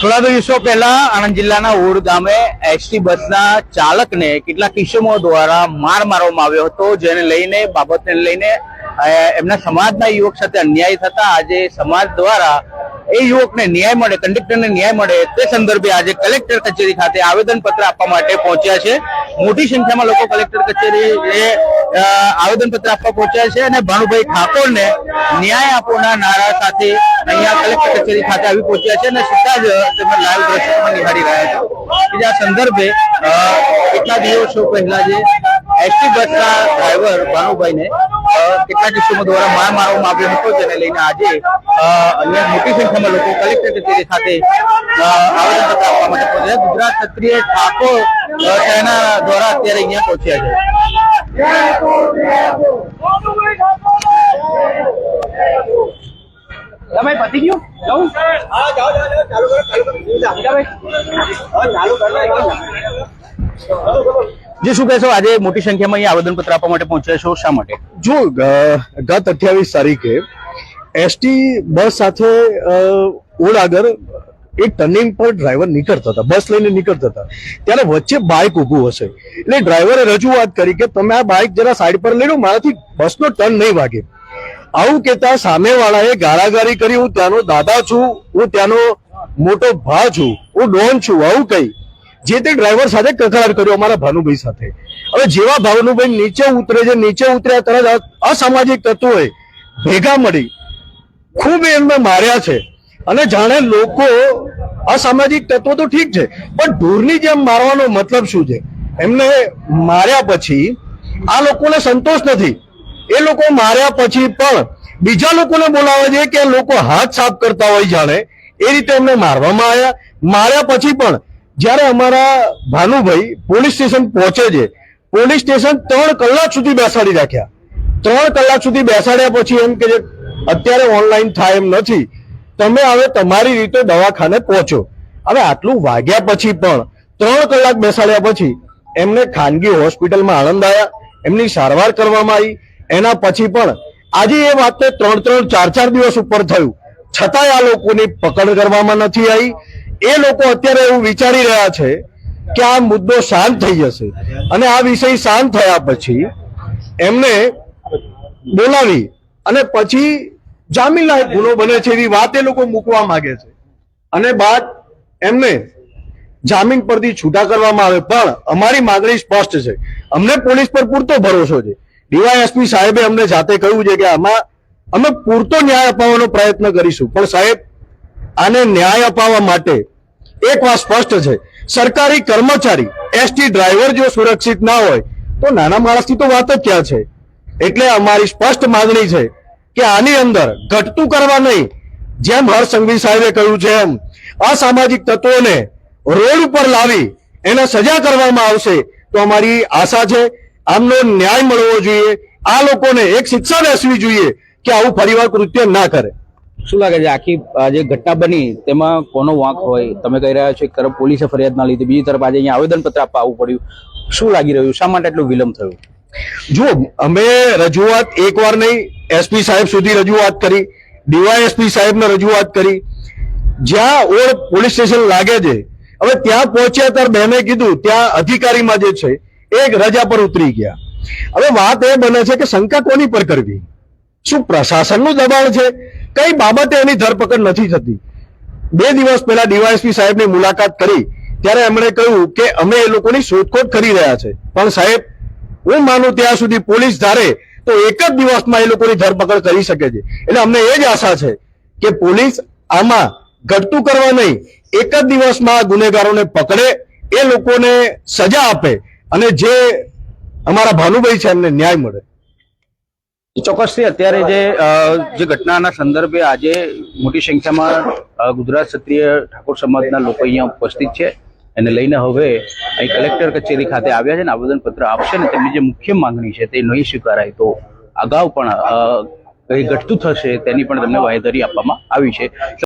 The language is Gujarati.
થોડા દિવસો પહેલા આણંદ જિલ્લાના ઓડ ગામે એસટી બસના ચાલકને કેટલાક કિસ્સમો દ્વારા માર મારવામાં આવ્યો હતો, જેને લઈને, બાબતને લઈને એમના સમાજના યુવક સાથે અન્યાય થતા આજે સમાજ દ્વારા એ યુવકને ન્યાય મળે, કંડક્ટરને ન્યાય મળે તે સંદર્ભે આજે કલેક્ટર કચેરી ખાતે આવેદન પત્ર આપવા માટે પહોંચ્યા છે. મોટી સંખ્યામાં લોકો કલેક્ટર કચેરી આવેદન પત્ર આપવા પહોંચ્યા છે અને ભાનુભાઈ ઠાકોરને ન્યાય આપોના નારા સાથે અહીંયા કલેક્ટર કચેરી ખાતે આવી પહોંચ્યા છે અને સીધા જ તમે લાઈવ દ્રશ્યોમાં નિહાળી રહ્યા છો. કે જે આ સંદર્ભે કેટલા દિવસો પહેલા જે એસટી બસના ડ્રાઈવર ભાનુભાઈને કેટલાક કિસ્સામાં દ્વારા માર મારવામાં આવ્યો હતો, જેને લઈને આજે અહીંયા મોટી સંખ્યામાં લોકો કલેક્ટર કચેરી ખાતે આવેદનપત્ર આપવા માટે પહોંચ્યા ગુજરાત ક્ષત્રિય ઠાકોર તેના દ્વારા અત્યારે અહીંયા પહોંચ્યા છે. તમે પતી ગયું? જવું જે શું કહેશો? આજે મોટી સંખ્યામાં અહીંયા આવેદનપત્ર આપવા માટે પહોંચ્યા છો? શા માટે? જો ગત અઠ્યાવીસ તારીખે એસટી બસ સાથે ઓડ આગળ એક ટર્નિંગ પર ડ્રાઈવર નીકળતા હતા બસ લઈને નીકળતા હતા. ત્યારે વચ્ચે બાઇક ઊભું હશે. એટલે ડ્રાઈવરે રજૂઆત કરી કે તમે આ બાઇક જરા સાઈડ પર લઈ લો, મારાથી બસનો ટર્ન નહીં વાગે. આવું કહેતા સામેવાળાએ ગાળાગારી કરી, હું ત્યાંનો દાદા છું, હું ત્યાંનો મોટો ભા છું, હું ડોન છું, આવું કઈ જે તે ડ્રાઈવર સાથે કકડાટ કર્યો અમારા ભાનુભાઈ સાથે. હવે જેવા ભાનુભાઈ નીચે ઉતરે છે, નીચે ઉતર્યા તરત અસામાજિક તત્વોએ ભેગા મળી ખૂબ એમને માર્યા છે. અને જાણે લોકો અસામાજિક તત્વો તો ઠીક છે, પણ ઢોરની જેમ મારવાનો મતલબ શું છે? એમને માર્યા પછી આ લોકોને સંતોષ નથી. એ લોકો માર્યા પછી પણ બીજા લોકોને બોલાવે છે કે લોકો હાથ સાફ કરતા હોય જાણે, એ રીતે એમને મારવામાં આવ્યા. માર્યા પછી પણ જ્યારે અમારા ભાનુભાઈ પોલીસ સ્ટેશન પહોંચે છે, પોલીસ સ્ટેશન ત્રણ કલાક સુધી બેસાડી રાખ્યા. ત્રણ કલાક સુધી બેસાડ્યા પછી એમ કે અત્યારે ઓનલાઈન થાય એમ નથી. તમે હવે તમારી રીતે દવાખાને પહોંચો. હવે આટલું વાગ્યા પછી પણ ત્રણ કલાક બેસાડ્યા પછી એમને ખાનગી હોસ્પિટલમાં આણંદ આવ્યા, એમની સારવાર કરવામાં આવી. એના પછી પણ આજે એ વાતને ત્રણ ત્રણ ચાર ચાર દિવસ ઉપર થયું. છતાંય આ લોકોની પકડ કરવામાં નથી આવી. એ લોકો અત્યારે એવું વિચારી રહ્યા છે કે આ મુદ્દો શાંત થઈ જશે. અને આ વિષય શાંત થયા પછી એમને બોલાવી અને પછી જામીન લાયક ગુનો બને છે એવી વાત એ લોકો મૂકવા માંગે છે. અને બાદ એમને જામીન પરથી છૂટા કરવામાં આવે, પણ અમારી માંગણી સ્પષ્ટ છે. અમને પોલીસ પર પૂરતો ભરોસો છે. ડીવાયએસપી સાહેબે અમને જાતે કહ્યું છે કે આમાં અમે પૂરતો ન્યાય અપાવવાનો પ્રયત્ન કરીશું. પણ સાહેબ, આને ન્યાય અપાવવા માટે એક વાત સ્પષ્ટ છે. સરકારી કર્મચારી, એસટી ડ્રાઈવર જો સુરક્ષિત ના હોય, તો નાના માણસની તો વાત જ ક્યાં છે? એટલે અમારી સ્પષ્ટ માંગણી છે કે આની અંદર ઘટતું કરવા નહીં. જેમ હર્ષ સંઘવી સાહેબે કહ્યું છે એમ અસામાજિક તત્વોને રોડ ઉપર લાવી એને સજા કરવામાં આવશે તો અમારી આશા છે આમનો ન્યાય મળવો જોઈએ. આ લોકોને એક શિક્ષા બેસવી જોઈએ કે આવું ફરીવાર કૃત્ય ના કરે. શું લાગે છે આખી જે ઘટના બની તેમાં કોનો વાંક હોય? તમે કહી રહ્યા છો એક તરફ પોલીસે ફરિયાદ ના લીધી, બીજી તરફ આજે અહીંયા આવેદનપત્ર આપવા આવવું પડ્યું. શું લાગી રહ્યું? શા માટે એટલો વિલંબ થયો? જો અમે રજૂઆત એકવાર નહીં એસપી સાહેબ સુધી રજૂઆત કરી ડીવાયએસપી સાહેબને રજૂઆત કરી. જ્યાં ઓળ પોલીસ સ્ટેશન લાગે છે, હવે ત્યાં પહોંચ્યા ત્યારે બહેને કીધું, ત્યાં અધિકારીમાં જે છે, એક રજા પર ઉતરી ગયા. હવે વાત એ બને છે કે શંકા કોની પર કરવી? શું પ્રશાસનનું દબાણ છે? કઈ બાબતે એની ધરપકડ નથી થતી? બે દિવસ પહેલા ડીવાયએસપી સાહેબની મુલાકાત કરી, ત્યારે એમણે કહ્યું કે અમે એ લોકોની શોધખોળ કરી રહ્યા છે. પણ સાહેબ હું માનું ત્યાં સુધી પોલીસ ધારે તો એક જ દિવસમાં એ લોકોની ધરપકડ કરી શકે છે. એટલે અમને એ જ આશા છે કે પોલીસ આમાં ઘટતું કરવા નહીં, એક જ દિવસમાં ગુનેગારોને પકડે, એ લોકોને સજા આપે અને જે અમારા ભાનુભાઈ છે એમને ન્યાય મળે. ચોક્કસથી અત્યારે જે જે ઘટનાના સંદર્ભે આજે મોટી સંખ્યામાં ગુજરાત ક્ષત્રિય ઠાકોર સમાજના લોકો અહીંયા ઉપસ્થિત છે. એને લઈને હવે અહીં કલેક્ટર કચેરી ખાતે આવ્યા છે ને આવેદનપત્ર આપશે ને તેમની જે મુખ્ય માંગણી છે તે નહીં સ્વીકારાય તો અગાઉ પણ કંઈ ઘટતું થશે તેની પણ તેમને બાંહેધરી આપવામાં આવી છે.